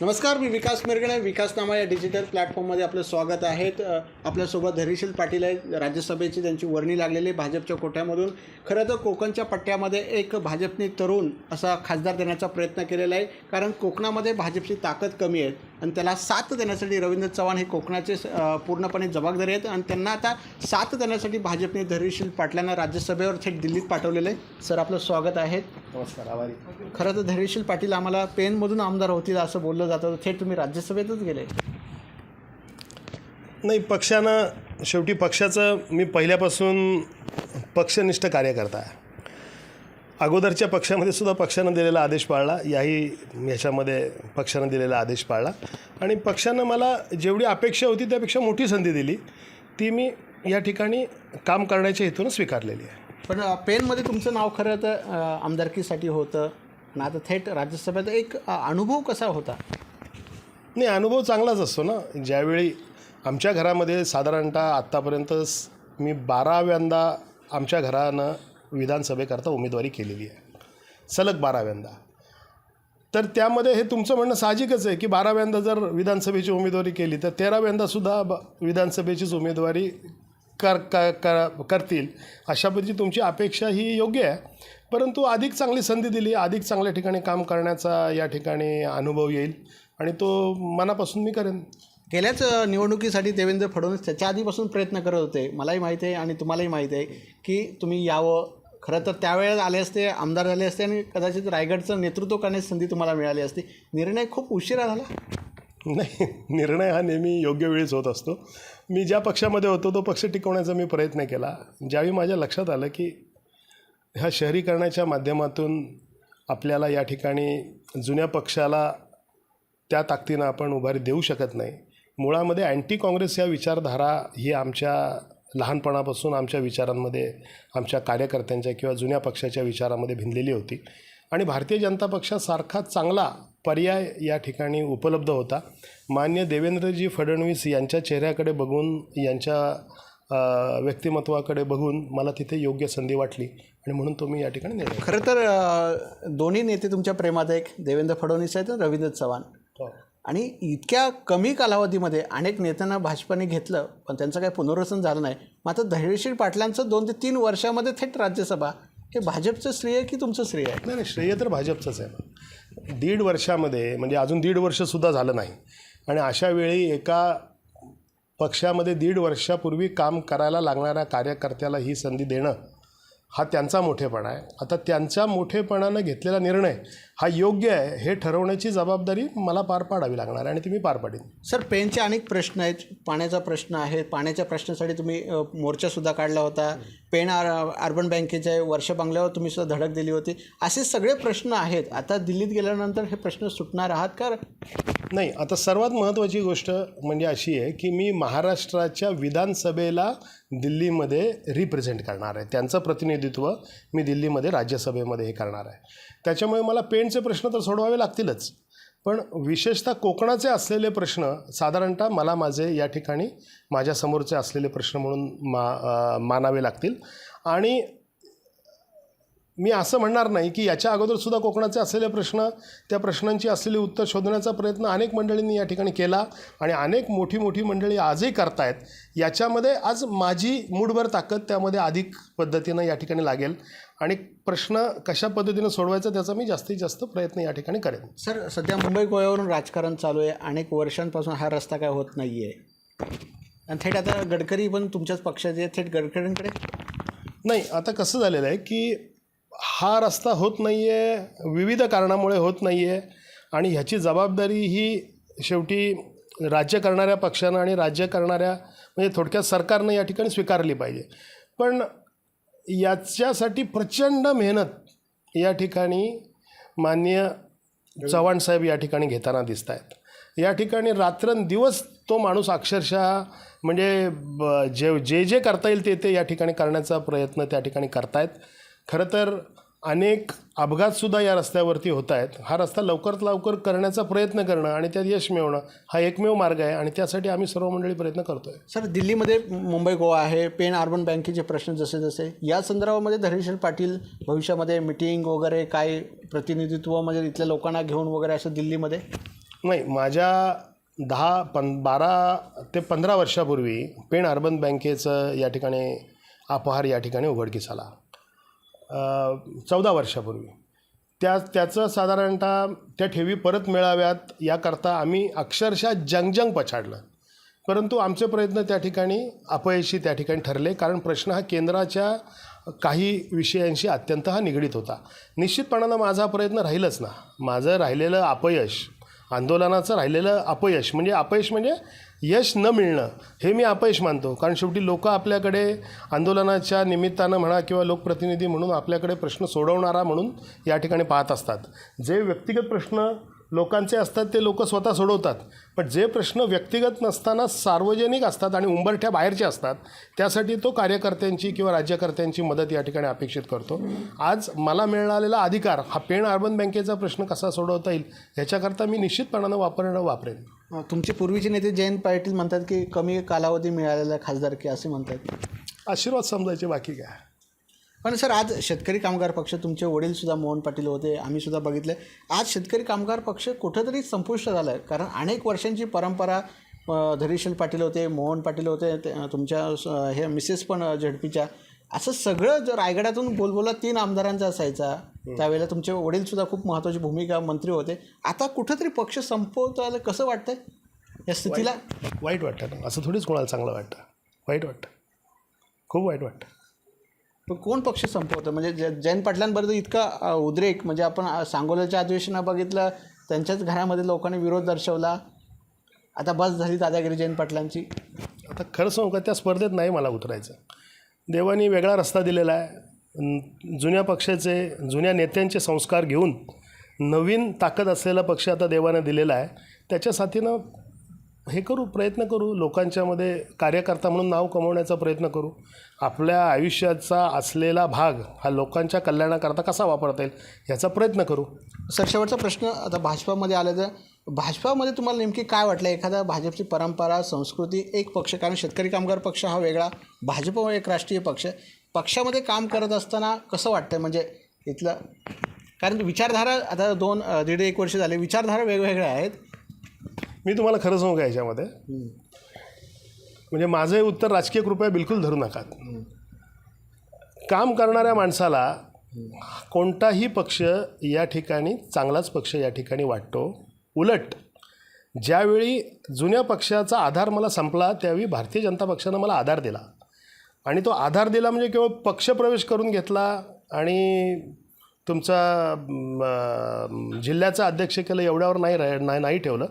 नमस्कार मी विकास मिरगणे विकास नामा या डिजिटल प्लॅटफॉर्ममध्ये आपलं स्वागत आहे. आपल्यासोबत धैर्यशील पाटील आहेत राज्यसभेची त्यांची वर्णी लागलेली आहे भाजपच्या कोट्यामधून. खरं तर कोकणच्या पट्ट्यामध्ये एक भाजपने तरुण असा खासदार देण्याचा प्रयत्न केलेला आहे कारण कोकणामध्ये भाजपची ताकद कमी आहे. आणि त्याला साथ देण्यासाठी रवींद्र चव्हाण हे कोकणाचे पूर्णपणे जबाबदारी आहेत. आणि त्यांना आता साथ देण्यासाठी भाजपने धैर्यशील पाटलांना राज्यसभेवर थेट दिल्लीत पाठवलेलं आहे. सर आपलं स्वागत आहे. नमस्कार आभारी. खरं तर धैर्यशील पाटील आम्हाला पेनमधून आमदार होतील असं बोललं जातं. थेट तुम्ही राज्यसभेतच गेले. नाही पक्षानं शेवटी पक्षाचं मी पहिल्यापासून पक्षनिष्ठ कार्यकर्ता आहे. अगोदरच्या पक्षामध्ये सुद्धा पक्षानं दिलेला आदेश पाळला. याही याच्यामध्ये पक्षानं दिलेला आदेश पाळला. आणि पक्षानं मला जेवढी अपेक्षा होती त्यापेक्षा मोठी संधी दिली. ती मी या ठिकाणी काम करण्याच्या हेतून स्वीकारलेली आहे. पण पेनमध्ये तुमचं नाव खरं तर आमदारकीसाठी होतं. आणि आता थेट राज्यसभेत एक अनुभव कसा होता? नाही अनुभव चांगलाच असतो ना. ज्यावेळी आमच्या घरामध्ये साधारणतः आत्तापर्यंत मी बाराव्यांदा आमच्या घरानं विधानसभेकरता उमेदवारी केलेली आहे. सलग बाराव्यांदा. तर त्यामध्ये हे तुमचं म्हणणं साहजिकच आहे की बाराव्यांदा जर विधानसभेची उमेदवारी केली तर तेराव्यांदासुद्धा ब विधानसभेचीच उमेदवारी कर कर कर- करतील अशा तुमची अपेक्षा ही योग्य आहे. परंतु अधिक चांगली संधी दिली अधिक चांगल्या ठिकाणी काम करण्याचा या ठिकाणी अनुभव येईल. आणि तो मनापासून मी करेन. गेल्याच निवडणुकीसाठी देवेंद्र फडणवीस त्याच्या आधीपासून प्रयत्न करत होते. मलाही माहिती आहे आणि तुम्हालाही माहिती आहे की तुम्ही यावं. खरं तर त्यावेळेस आले असते आमदार झाले असते आणि कदाचित रायगडचं नेतृत्व करण्याची संधी तुम्हाला मिळाली असती. निर्णय खूप उशिरा झाला? नाही निर्णय हा नेहमी योग्य वेळीच होत असतो. मी ज्या पक्षामध्ये होतो तो पक्ष टिकवण्याचा मी प्रयत्न केला. ज्यावेळी माझ्या लक्षात आलं की ह्या शहरीकरणाच्या माध्यमातून आपल्याला या ठिकाणी जुन्या पक्षाला त्या ताकदीनं आपण उभारी देऊ शकत नाही मुळामध्ये अँटी काँग्रेस या विचारधारा ही आमच्या लहानपणापासून आमच्या विचारांमध्ये आमच्या कार्यकर्त्यांच्या किंवा जुन्या पक्षाच्या विचारामध्ये भिनलेली होती. आणि भारतीय जनता पक्षासारखा चांगला पर्याय या ठिकाणी उपलब्ध होता. मान्य देवेंद्रजी फडणवीस यांच्या चेहऱ्याकडे बघून यांच्या व्यक्तिमत्वाकडे बघून मला तिथे योग्य संधी वाटली आणि म्हणून तो मी या ठिकाणी खरं तर दोन्ही नेते तुमच्या प्रेमात एक देवेंद्र फडणवीस आहेत रवींद्र चव्हाण. घेतला. आणि इतक्या कमी कालावधीमध्ये अनेक नेत्यांना भाजपाने घेतलं पण त्यांचं काही पुनर्वसन झालं नाही. मात्र धैर्यशील पाटलांचं दोन ते तीन वर्षामध्ये थेट राज्यसभा हे भाजपचं श्रेय की तुमचं श्रेय आहे? नाही नाही श्रेय तर भाजपचंच आहे. दीड वर्षामध्ये म्हणजे अजून दीड वर्षसुद्धा झालं नाही. आणि अशा वेळी एका पक्षामध्ये दीड वर्षापूर्वी काम करायला लागणाऱ्या कार्यकर्त्याला ही संधी देणं हा त्यांचा मोठेपणा आहे. आता त्यांच्या मोठेपणानं घेतलेला निर्णय हा योग्य आहे हे ठरवण्याची जबाबदारी मला पार पाडावी लागणार आहे आणि ती मी पार पाडीन. सर पेनचे अनेक प्रश्न आहेत. पाण्याचा प्रश्न आहे. पाण्याच्या प्रश्नासाठी तुम्ही मोर्चासुद्धा काढला होता. पेन आर अर्बन बँकेच्या वर्ष बंगल्यावर तुम्ही सुद्धा धडक दिली होती. असे सगळे प्रश्न आहेत. आता दिल्लीत गेल्यानंतर हे प्रश्न सुटणार आहात का? नाही आता सर्वात महत्त्वाची गोष्ट म्हणजे अशी आहे की मी महाराष्ट्राच्या विधानसभेला दिल्लीमध्ये रिप्रेझेंट करणार आहे. त्यांचं प्रतिनिधित्व मी दिल्लीमध्ये राज्यसभेमध्ये हे करणार आहे. त्याच्यामुळे मला पेमेंटचे प्रश्न तर सोडवावे लागतीलच. पण विशेषतः कोकणाचे असलेले प्रश्न साधारणतः मला माझे या ठिकाणी माझ्यासमोरचे असलेले प्रश्न म्हणून मा मानावे लागतील. आणि मी असं म्हणणार नाही की याच्या अगोदरसुद्धा कोकणाचे असलेले प्रश्न त्या प्रश्नांची असलेली उत्तर शोधण्याचा प्रयत्न अनेक मंडळींनी या ठिकाणी केला आणि अनेक मोठी मोठी मंडळी आजही करतायत. याच्यामध्ये आज माझी मूडभर ताकद त्यामध्ये अधिक पद्धतीनं या ठिकाणी लागेल. आणि प्रश्न कशा पद्धतीनं सोडवायचा त्याचा मी जास्तीत जास्त प्रयत्न या ठिकाणी करेन. सर सध्या मुंबई गोव्यावरून राजकारण चालू आहे. अनेक वर्षांपासून हा रस्ता काय होत नाही आहे आणि थेट आता गडकरी पण तुमच्याच पक्षाचे थेट गडकरींकडे? नाही आता कसं झालेलं आहे की हा रस्ता होत नाही आहे विविध कारणामुळे होत नाही आहे आणि ह्याची जबाबदारी ही शेवटी राज्य करणाऱ्या पक्षानं आणि राज्य करणाऱ्या म्हणजे थोडक्यात सरकारनं या ठिकाणी स्वीकारली पाहिजे. पण याच्यासाठी प्रचंड मेहनत या ठिकाणी माननीय चव्हाण साहेब या ठिकाणी घेताना दिसत आहेत या ठिकाणी रात्रंदिवस तो माणूस अक्षरशः म्हणजे ब- जे जे जे करता येईल ते ते या ठिकाणी करण्याचा प्रयत्न त्या ठिकाणी करतायत. खरं तर अनेक अपघातसुद्धा या रस्त्यावरती होत आहेत. हा रस्ता लवकरात लवकर करण्याचा प्रयत्न करणं आणि त्यात यश मिळवणं हा एकमेव मार्ग आहे आणि त्यासाठी आम्ही सर्व मंडळी प्रयत्न करतो आहे सर दिल्लीमध्ये मुंबई गोवा आहे पेन अर्बन बँकेचे प्रश्न जसे जसे या संदर्भामध्ये धैर्यशील पाटील भविष्यामध्ये मिटिंग वगैरे काय प्रतिनिधित्व म्हणजे इथल्या लोकांना घेऊन वगैरे असं दिल्लीमध्ये? नाही माझ्या दहा पं बारा ते पंधरा वर्षापूर्वी पेण अर्बन बँकेचं या ठिकाणी अपहार या ठिकाणी उघडकीस आला. चौदा वर्षापूर्वी. त्या त्याचं साधारणतः त्या ठेवी परत मिळाव्यात याकरता आम्ही अक्षरशः जंगजंग पछाडलं. परंतु आमचे प्रयत्न त्या ठिकाणी अपयशी त्या ठिकाणी ठरले कारण प्रश्न हा केंद्राच्या काही विषयांशी अत्यंत हा निगडीत होता. निश्चितपणानं माझा प्रयत्न राहीलच ना. माझं राहिलेलं अपयश आंदोलनाचं राहिलेलं अपयश म्हणजे अपयश म्हणजे यश न मिळणं हे मी अपयश मानतो. कारण शेवटी लोक आपल्याकडे आंदोलनाच्या निमित्तानं म्हणा किंवा लोकप्रतिनिधी म्हणून आपल्याकडे प्रश्न सोडवणारा म्हणून या ठिकाणी पाहत असतात. जे व्यक्तिगत प्रश्न लोकांचे असतात ते लोक स्वतः सोडवतात. पण जे प्रश्न व्यक्तिगत नसताना सार्वजनिक असतात आणि उंबरठ्या बाहेरचे असतात त्यासाठी तो कार्यकर्त्यांची किंवा राज्यकर्त्यांची मदत या ठिकाणी अपेक्षित करतो. आज मला मिळालेला अधिकार हा पेण अर्बन बँकेचा प्रश्न कसा सोडवता येईल ह्याच्याकरता मी निश्चितपणानं वापरणं वापरेन. तुमचे पूर्वीचे नेते जयंत पाटील म्हणतात की कमी कालावधी मिळालेला खासदारकी असे म्हणतात? आशीर्वाद समजायचे बाकी काय? पण सर आज शेतकरी कामगार पक्ष तुमचे वडील सुद्धा मोहन पाटील होते आम्ही सुद्धा बघितले. आज शेतकरी कामगार पक्ष कुठंतरी संपुष्ट झाला आहे कारण अनेक वर्षांची परंपरा अ, धैर्यशील पाटील होते मोहन पाटील होते तुमच्या हे मिसेस पण झडपीच्या असं सगळं जर रायगडातून बोलबोला तीन आमदारांचा असायचा त्यावेळेला तुमचे वडील सुद्धा खूप महत्त्वाची भूमिका मंत्री होते. आता कुठंतरी पक्ष संपवता आलं कसं वाटतंय? या स्थितीला? वाईट वाटतं असं थोडीच कोणाला चांगलं वाटतं. वाईट वाटतं. खूप वाईट वाटतं. पण कोण पक्ष संपवतं? म्हणजे ज जयंत पाटलांबरोबर इतका उद्रेक म्हणजे आपण सांगोल्याच्या अधिवेशनात बघितलं त्यांच्याच घरामध्ये लोकांनी विरोध दर्शवला. आता बस झाली दादागिरी जयंत पाटलांची. आता खरं सांगू का त्या स्पर्धेत नाही मला उतरायचं. देवानी वेगळा रस्ता दिलेला आहे. जुन्या पक्षाचे जुन्या नेत्यांचे संस्कार घेऊन नवीन ताकद असलेला पक्ष आता देवानं दिलेला आहे. त्याच्या साथीनं हे करू प्रयत्न करू लोकांच्यामध्ये कार्यकर्ता म्हणून नाव कमवण्याचा प्रयत्न करू. आपल्या आयुष्याचा असलेला भाग हा लोकांच्या कल्याणाकरता कसा वापरता येईल ह्याचा प्रयत्न करू. सर शेवटचा प्रश्न आता भाजपामध्ये आलं तर भाजपामध्ये तुम्हाला नेमकी काय वाटलं? एखादा भाजपची परंपरा संस्कृती एक पक्ष कारण शेतकरी कामगार पक्ष हा वेगळा भाजप एक राष्ट्रीय पक्ष. पक्षामध्ये काम करत असताना कसं वाटतं म्हणजे इथलं कारण विचारधारा आता दोन दीड एक वर्ष झाले विचारधारा वेगवेगळ्या आहेत. मी तुम्हाला खरं सांगू का याच्यामध्ये? म्हणजे माझं हे उत्तर राजकीय कृपया बिलकुल धरू नकात. काम करणाऱ्या माणसाला कोणताही पक्ष या ठिकाणी चांगलाच पक्ष या ठिकाणी वाटतो. उलट. ज्यावेळी जुन्या पक्षाचा आधार मला संपला त्यावेळी भारतीय जनता पक्षानं मला आधार दिला. आणि तो आधार दिला म्हणजे केवळ पक्षप्रवेश करून घेतला आणि तुमचा जिल्ह्याचा जिल्ह्याचं अध्यक्ष केलं एवढ्यावर नाही राह नाही ठेवलं.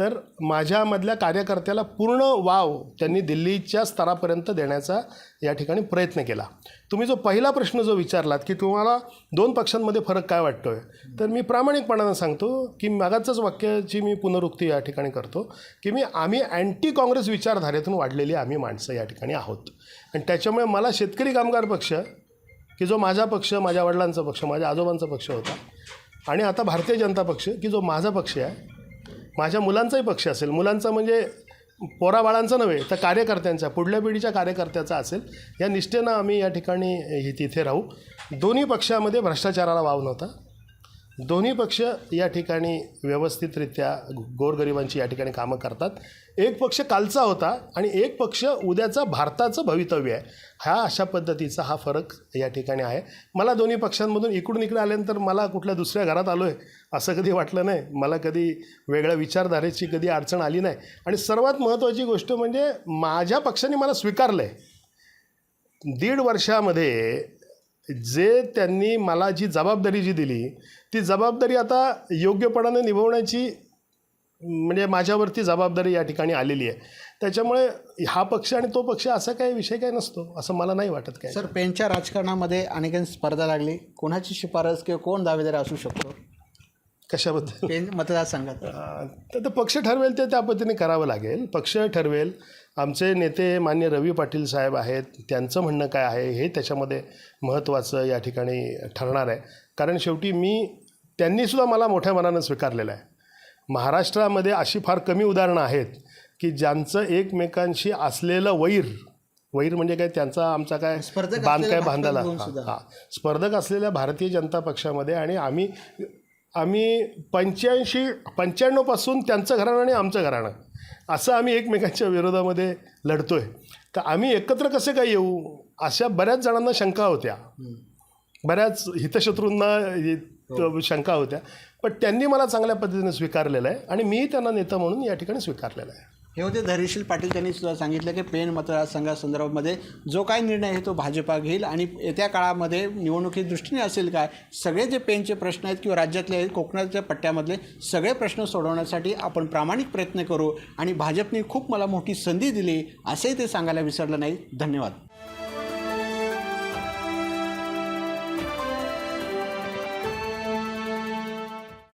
तर माझ्यामधल्या कार्यकर्त्याला पूर्ण वाव त्यांनी दिल्लीच्या स्तरापर्यंत देण्याचा या ठिकाणी प्रयत्न केला. तुम्ही जो पहिला प्रश्न जो विचारलात की तुम्हाला दोन पक्षांमध्ये फरक काय वाटतो आहे तर मी प्रामाणिकपणानं सांगतो की मागाचंच वाक्याची मी पुनरुक्ती या ठिकाणी करतो की मी आम्ही अँटी काँग्रेस विचारधारेतून वाढलेली आम्ही माणसं या ठिकाणी आहोत. आणि त्याच्यामुळे मला शेतकरी कामगार पक्ष की जो माझा पक्ष माझ्या वडिलांचा पक्ष माझ्या आजोबांचा पक्ष होता आणि आता भारतीय जनता पक्ष की जो माझा पक्ष आहे माझ्या मुलांचाही पक्ष असेल. मुलांचा म्हणजे पोराबाळांचा नव्हे तर कार्यकर्त्यांचा पुढल्या पिढीच्या कार्यकर्त्याचा असेल. या निष्ठेनं आम्ही या ठिकाणी तिथे राहू. दोन्ही पक्षामध्ये भ्रष्टाचाराला वाव नव्हता. दोन्ही पक्ष या ठिकाणी व्यवस्थितरित्या गोरगरिबांची या ठिकाणी कामं करतात. एक पक्ष कालचा होता आणि एक पक्ष उद्याचा भारताचं भवितव्य आहे. हा अशा पद्धतीचा हा फरक या ठिकाणी आहे. मला दोन्ही पक्षांमधून इकडून इकडे आल्यानंतर मला कुठल्या दुसऱ्या घरात आलो आहे असं कधी वाटलं नाही. मला कधी वेगळ्या विचारधारेची कधी अडचण आली नाही. आणि सर्वात महत्त्वाची गोष्ट म्हणजे माझ्या पक्षाने मला स्वीकारलं आहे दीड वर्षामध्ये जे त्यांनी मला जी जबाबदारी जी दिली ती जबाबदारी आता योग्यपणाने निभवण्याची म्हणजे माझ्यावरती जबाबदारी या ठिकाणी आलेली आहे. त्याच्यामुळे हा पक्ष आणि तो पक्ष असा काही विषय काही नसतो असं मला नाही वाटत काय सर पेनच्या राजकारणामध्ये अनेकांची स्पर्धा लागली. कोणाची शिफारस किंवा कोण दावेदार असू शकतो? कशाबद्दल? पेन मतदारसंघात. तर ते पक्ष ठरवेल ते त्या पद्धतीने करावं लागेल. पक्ष ठरवेल. आमचे नेते मान्य रवी पाटील साहेब आहेत त्यांचं म्हणणं काय आहे हे त्याच्यामध्ये महत्त्वाचं या ठिकाणी ठरणार आहे. कारण शेवटी मी त्यांनीसुद्धा मला मोठ्या मनानं स्वीकारलेलं आहे. महाराष्ट्रामध्ये अशी फार कमी उदाहरणं आहेत की ज्यांचं एकमेकांशी असलेलं वैर वैर म्हणजे काय? त्यांचा आमचा काय स्पर्धक बांध काय बांधायला. हां. स्पर्धक असलेल्या भारतीय जनता पक्षामध्ये आणि आम्ही आम्ही पंच्याऐंशी पंच्याण्णवपासून त्यांचं घराणं आणि आमचं घराणं. असं आम्ही एकमेकांच्या विरोधामध्ये लढतो आहे तर आम्ही एकत्र कसे काय येऊ? अशा बऱ्याच जणांना शंका होत्या. बऱ्याच हितशत्रूंना हि- शंका होत्या. पण त्यांनी मला चांगल्या पद्धतीने स्वीकारलेलं आहे आणि मी त्यांना नेता म्हणून या ठिकाणी स्वीकारलेलं आहे. हे होते धैर्यशील पाटील. त्यांनी सुद्धा सांगितलं की पेन मतदारसंघासंदर्भामध्ये जो काय निर्णय आहे तो भाजपा घेईल आणि येत्या काळामध्ये निवडणुकी दृष्टीने असेल काय सगळे जे पेनचे प्रश्न आहेत किंवा राज्यातले आहेत कोकणाच्या पट्ट्यामधले सगळे प्रश्न सोडवण्यासाठी आपण प्रामाणिक प्रयत्न करू आणि भाजपने खूप मला मोठी संधी दिली असेही ते सांगायला विसरलं नाही. धन्यवाद.